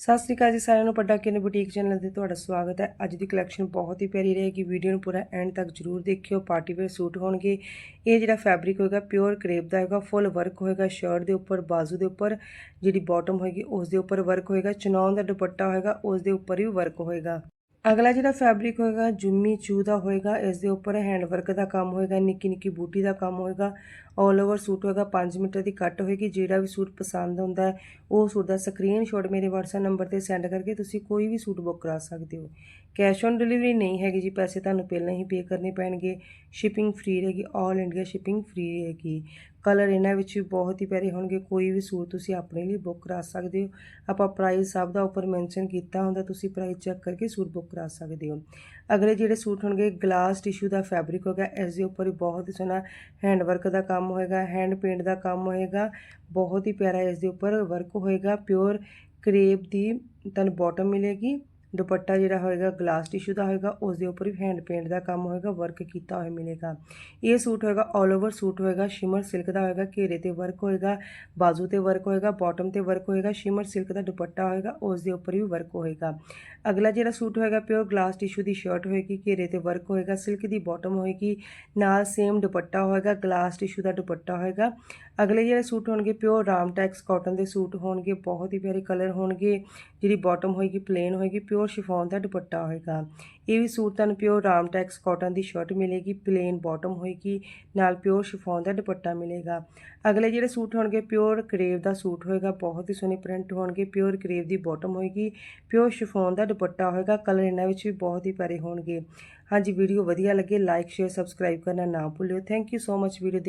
ਸਤਿ ਸ੍ਰੀ ਅਕਾਲ ਜੀ ਸਾਰਿਆਂ ਨੂੰ ਪੱਡਾ ਕਿਨ ਬੁਟੀਕ ਚੈਨਲ ਤੇ ਤੁਹਾਡਾ ਸਵਾਗਤ ਹੈ। ਅੱਜ ਦੀ ਕਲੈਕਸ਼ਨ ਬਹੁਤ ਹੀ ਪਿਆਰੀ ਰਹੇਗੀ। ਵੀਡੀਓ ਨੂੰ ਪੂਰਾ ਐਂਡ ਤੱਕ ਜਰੂਰ ਦੇਖਿਓ। ਪਾਰਟੀ ਵੇਅਰ ਸੂਟ ਹੋਣਗੇ। ਇਹ ਜਿਹੜਾ ਫੈਬਰਿਕ ਹੋਏਗਾ ਪਿਓਰ ਕਰੇਪ ਦਾ ਹੋਏਗਾ ਫੁੱਲ ਵਰਕ ਹੋਏਗਾ ਸ਼ਰਟ ਦੇ ਉੱਪਰ, ਬਾਜ਼ੂ ਦੇ ਉੱਪਰ, ਜਿਹੜੀ ਬਾਟਮ ਹੋਏਗੀ, ਉਸ ਦੇ ਉੱਪਰ ਵਰਕ ਹੋਏਗਾ। ਚਨੌਨ ਦਾ ਦੁਪੱਟਾ ਹੋਏਗਾ, ਉਸ ਦੇ ਉੱਪਰ ਵੀ ਵਰਕ ਹੋਏਗਾ। ਅਗਲਾ ਜਿਹੜਾ ਫੈਬਰਿਕ ਹੋਏਗਾ, ਜੁੰਮੀ ਚੂ ਦਾ ਹੋਏਗਾ ਇਸ ਦੇ ਉੱਪਰ ਹੈਂਡ ਵਰਕ ਦਾ ਕੰਮ ਹੋਏਗਾ, ਨਿੱਕੀ ਨਿੱਕੀ ਬੂਟੀ ਦਾ ਕੰਮ ਹੋਏਗਾ ਆਲ ਓਵਰ ਸੂਟ ਹੋਏਗਾ 5 ਮੀਟਰ ਦੀ ਕੱਟ ਹੋਏਗੀ, ਜਿਹੜਾ ਵੀ ਸੂਟ ਪਸੰਦ ਹੁੰਦਾ ਹੈ, ਉਹ ਸੂਟ ਦਾ ਸਕਰੀਨਸ਼ਾਟ ਮੇਰੇ WhatsApp ਨੰਬਰ ਤੇ ਸੈਂਡ ਕਰਕੇ ਤੁਸੀਂ ਕੋਈ ਵੀ ਸੂਟ ਬੁੱਕ ਕਰਾ ਸਕਦੇ ਹੋ। ਕੈਸ਼ ਔਨ ਡਿਲੀਵਰੀ ਨਹੀਂ ਹੈਗੀ ਜੀ, ਪੈਸੇ ਤੁਹਾਨੂੰ ਪਹਿਲਾਂ ਹੀ ਪੇ ਕਰਨੇ ਪੈਣਗੇ ਸ਼ਿਪਿੰਗ ਫ੍ਰੀ ਰਹੇਗੀ ਆਲ ਇੰਡੀਆ ਸ਼ਿਪਿੰਗ ਫ੍ਰੀ ਰਹੇਗੀ। ਕਲਰ ਇਹਨਾਂ ਵਿੱਚ ਵੀ ਬਹੁਤ ਹੀ ਪਿਆਰੇ ਹੋਣਗੇ। ਕੋਈ ਵੀ ਸੂਟ ਤੁਸੀਂ ਆਪਣੇ ਲਈ ਬੁੱਕ ਕਰਾ ਸਕਦੇ ਹੋ। ਆਪਾਂ ਪ੍ਰਾਈਸ ਸਭ ਦਾ ਉੱਪਰ ਮੈਂਸ਼ਨ ਕੀਤਾ ਹੁੰਦਾ, ਤੁਸੀਂ ਪ੍ਰਾਈਸ ਚੈੱਕ ਕਰਕੇ ਸੂਟ ਬੁੱਕ ਕਰਾ ਸਕਦੇ ਹੋ। ਅਗਲੇ ਜਿਹੜੇ ਸੂਟ ਹੋਣਗੇ ਗਲਾਸ ਟਿਸ਼ੂ ਦਾ ਫੈਬਰਿਕ ਹੋਗਾ ਇਸ ਦੇ ਉੱਪਰ ਬਹੁਤ ਹੀ ਸੋਹਣਾ ਹੈਂਡ ਵਰਕ ਦਾ ਕੰਮ ਹੋਏਗਾ ਹੈਂਡ ਪੇਂਟ ਦਾ ਕੰਮ ਹੋਏਗਾ। ਬਹੁਤ ਹੀ ਪਿਆਰਾ ਇਸ ਦੇ ਉੱਪਰ ਵਰਕ ਹੋਏਗਾ। ਪਿਓਰ ਕਰੇਪ ਦੀ ਤੁਹਾਨੂੰ ਬਾਟਮ ਮਿਲੇਗੀ। ਦੁਪੱਟਾ ਜਿਹੜਾ ਹੋਏਗਾ ਗਲਾਸ ਟਿਸ਼ੂ ਦਾ ਹੋਏਗਾ ਉਸ ਦੇ ਉੱਪਰ ਵੀ ਹੈਂਡ ਪੇਂਟ ਦਾ ਕੰਮ ਹੋਏਗਾ ਵਰਕ ਕੀਤਾ ਹੋਇਆ ਮਿਲੇਗਾ। ਇਹ ਸੂਟ ਹੋਏਗਾ ਆਲ ਓਵਰ ਸੂਟ ਹੋਏਗਾ ਸ਼ਿਮਰ ਸਿਲਕ ਦਾ ਹੋਏਗਾ, ਘੇਰੇ ਤੇ ਵਰਕ ਹੋਏਗਾ, ਬਾਜ਼ੂ ਤੇ ਵਰਕ ਹੋਏਗਾ ਬਾਟਮ ਤੇ ਵਰਕ ਹੋਏਗਾ ਸ਼ਿਮਰ ਸਿਲਕ ਦਾ ਦੁਪੱਟਾ ਹੋਏਗਾ ਉਸ ਦੇ ਉੱਪਰ ਵੀ ਵਰਕ ਹੋਏਗਾ। ਅਗਲਾ ਜਿਹੜਾ ਸੂਟ ਹੋਏਗਾ ਪਿਓਰ ਗਲਾਸ ਟਿਸ਼ੂ ਦੀ ਸ਼ਰਟ ਹੋਏਗੀ, ਘੇਰੇ ਤੇ ਵਰਕ ਹੋਏਗਾ ਸਿਲਕ ਦੀ ਬਾਟਮ ਹੋਏਗੀ, ਨਾਲ ਸੇਮ ਦੁਪੱਟਾ ਹੋਏਗਾ ਗਲਾਸ ਟਿਸ਼ੂ ਦਾ ਦੁਪੱਟਾ ਹੋਏਗਾ। ਅਗਲੇ ਜਿਹੜੇ ਸੂਟ ਹੋਣਗੇ ਪਿਓਰ ਰਾਮਟੈਕਸ ਕਾਟਨ ਦੇ ਸੂਟ ਹੋਣਗੇ, ਬਹੁਤ ਹੀ ਪਿਆਰੇ ਕਲਰ ਹੋਣਗੇ, ਜਿਹੜੀ ਬਾਟਮ ਹੋਏਗੀ ਪਲੇਨ ਹੋਏਗੀ ਪਿਓਰ ਸ਼ਿਫੋਨ ਦਾ ਦੁਪੱਟਾ ਹੋਏਗਾ। ਇਹ ਵੀ ਸੂਟ ਤੁਹਾਨੂੰ ਪਿਓਰ ਰਾਮਟੈਕਸ ਕਾਟਨ ਦੀ ਸ਼ਰਟ ਮਿਲੇਗੀ ਪਲੇਨ ਬਾਟਮ ਹੋਏਗੀ, ਨਾਲ ਪਿਓਰ ਸ਼ਿਫੋਨ ਦਾ ਦੁਪੱਟਾ ਮਿਲੇਗਾ। ਅਗਲੇ ਜਿਹੜੇ ਸੂਟ ਹੋਣਗੇ ਪਿਓਰ ਕਰੇਵ ਦਾ ਸੂਟ ਹੋਏਗਾ, ਬਹੁਤ ਹੀ ਸੋਹਣੇ ਪ੍ਰਿੰਟ ਹੋਣਗੇ ਪਿਓਰ ਕਰੇਵ ਦੀ ਬਾਟਮ ਹੋਏਗੀ ਪਿਓਰ ਸ਼ਿਫੋਨ ਦਾ ਦੁਪੱਟਾ ਹੋਏਗਾ ਕਲਰ ਇਹਨਾਂ ਵਿੱਚ ਵੀ ਬਹੁਤ ਹੀ ਪਿਆਰੇ ਹੋਣਗੇ। ਹਾਂਜੀ ਵੀਡੀਓ ਵਧੀਆ ਲੱਗੇ ਲਾਈਕ ਸ਼ੇਅਰ ਸਬਸਕ੍ਰਾਈਬ ਕਰਨਾ ਨਾ ਭੁੱਲਿਓ। Thank you so much video